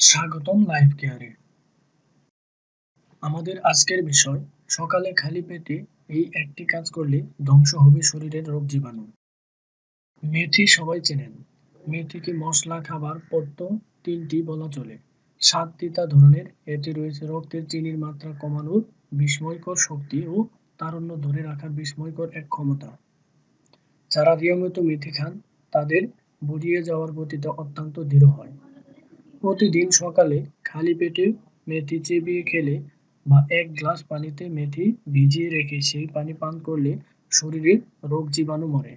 স্বাগতম লাইফ কেয়ারে। আমাদের আজকের বিষয়, সকালে খালি পেটে এই একটি কাজ করলে ধ্বংস হবে শরীরের রোগ জীবাণু। মেথি সবাই চেনেন। মেথিকে মশলা, খাবার, পদ্য তিনটি বলা চলে। সাত তিতা ধরনের, এতে রয়েছে রক্তের চিনির মাত্রা কমানোর বিস্ময়কর শক্তি ও তারুণ্য ধরে রাখার বিস্ময়কর এক ক্ষমতা। যারা নিয়মিত মেথি খান, তাদের বুড়িয়ে যাওয়ার গতিতে অত্যন্ত দৃঢ় হয়। প্রতিদিন সকালে খালি পেটে মেথি চেবিয়ে খেলে বা এক গ্লাস পানিতে মেথি ভিজিয়ে রেখে সেই পানি পান করলে শরীরের রোগ জীবাণু মরে।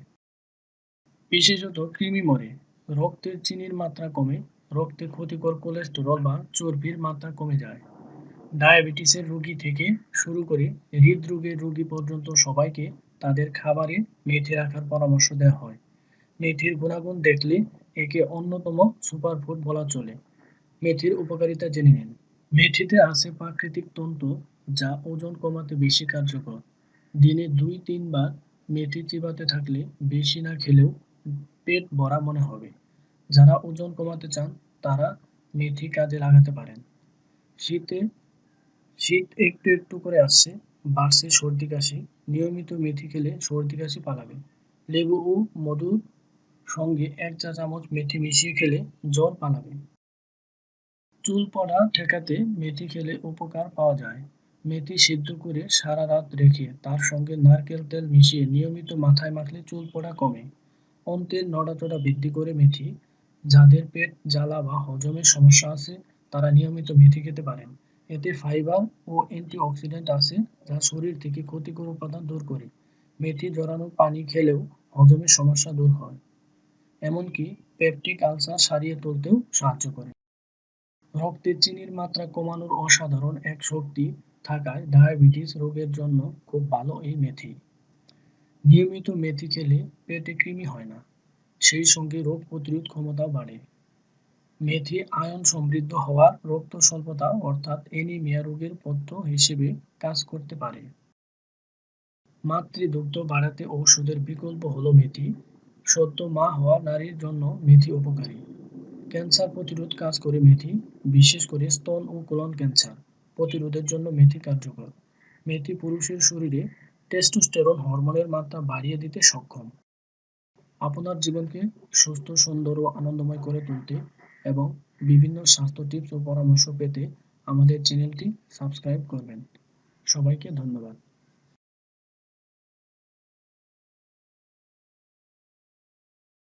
বিশেষত কৃমি মরে। রক্তের চিনির মাত্রা কমে, রক্তে ক্ষতিকর কোলেস্টেরল বা চর্বির মাত্রা কমে যায়। ডায়াবেটিসের রোগী থেকে শুরু করে হৃদরোগের রোগী পর্যন্ত সবাইকে তাদের খাবারে মেথি রাখার পরামর্শ দেওয়া হয়। মেথির গুণাগুণ দেখলে একে অন্যতম সুপারফুড বলা চলে। মেথির উপকারিতা জেনে নিন। মেথিতে আছে প্রাকৃতিক তন্তু যা ওজন কমাতে বেশি কার্যকর। দিনে দুই তিনবার মেথি চিবাতে থাকলে বেশি না খেলেও পেট ভরা মনে হবে। যারা ওজন কমাতে চান, তারা মেথি কাজে লাগাতে পারেন। শীতে, শীত একটু একটু করে আসছে, বাড়ছে সর্দি কাশি। নিয়মিত মেথি খেলে সর্দি কাশি পালাবে। লেবু ও মধুর সঙ্গে এক চা চামচ মেথি মিশিয়ে খেলে জ্বর পালাবে। চুল পড়া ঠেকাতে মেথি খেলে উপকার পাওয়া যায়। মেথি সিদ্ধ করে সারা রাত রেখে তার সঙ্গে নারকেল তেল মিশিয়ে নিয়মিত মাথায় মাখলে চুল পড়া কমে। অন্তের নড়াচড়া বৃদ্ধি করে মেথি যাদের পেট জ্বালা বা হজমের সমস্যা আছে, তারা নিয়মিত মেথি খেতে পারেন। এতে ফাইবার ও অ্যান্টিঅক্সিডেন্ট আছে যা শরীর থেকে ক্ষতিকর উপাদান দূর করে। মেথি জড়ানো পানি খেলেও হজমের সমস্যা দূর হয়। এমনকি পেপটিক আলসার সারিয়ে তুলতেও সাহায্য করে। রক্তে চিনির মাত্রা কমানোর অসাধারণ এক শক্তি থাকায় ডায়াবেটিস রোগের জন্য খুব ভালো এই মেথি। নিয়মিত মেথি খেলে পেটে কৃমি হয় না, সেই সঙ্গে রোগ প্রতিরোধ ক্ষমতাও বাড়ে। মেথি আয়ন সমৃদ্ধ হওয়ার রক্ত স্বল্পতা অর্থাৎ এনিমিয়া রোগের পথ্য হিসেবে কাজ করতে পারে। মাতৃদুগ্ধ বাড়াতে ঔষধের বিকল্প হলো মেথি। সদ্য মা হওয়া নারীর জন্য মেথি উপকারী। ক্যান্সার প্রতিরোধ কাজ করে মেথি, বিশেষ করে স্তন ও কোলন ক্যান্সার প্রতিরোধের জন্য মেথি কার্যকর। মেথি পুরুষের শরীরে টেস্টোস্টেরন হরমোনের মাত্রা বাড়িয়ে দিতে সক্ষম। আপনার জীবনকে সুস্থ, সুন্দর ও আনন্দময় করে তুলতে এবং বিভিন্ন স্বাস্থ্য টিপস ও পরামর্শ পেতে আমাদের চ্যানেলটি সাবস্ক্রাইব করবেন। সবাইকে ধন্যবাদ।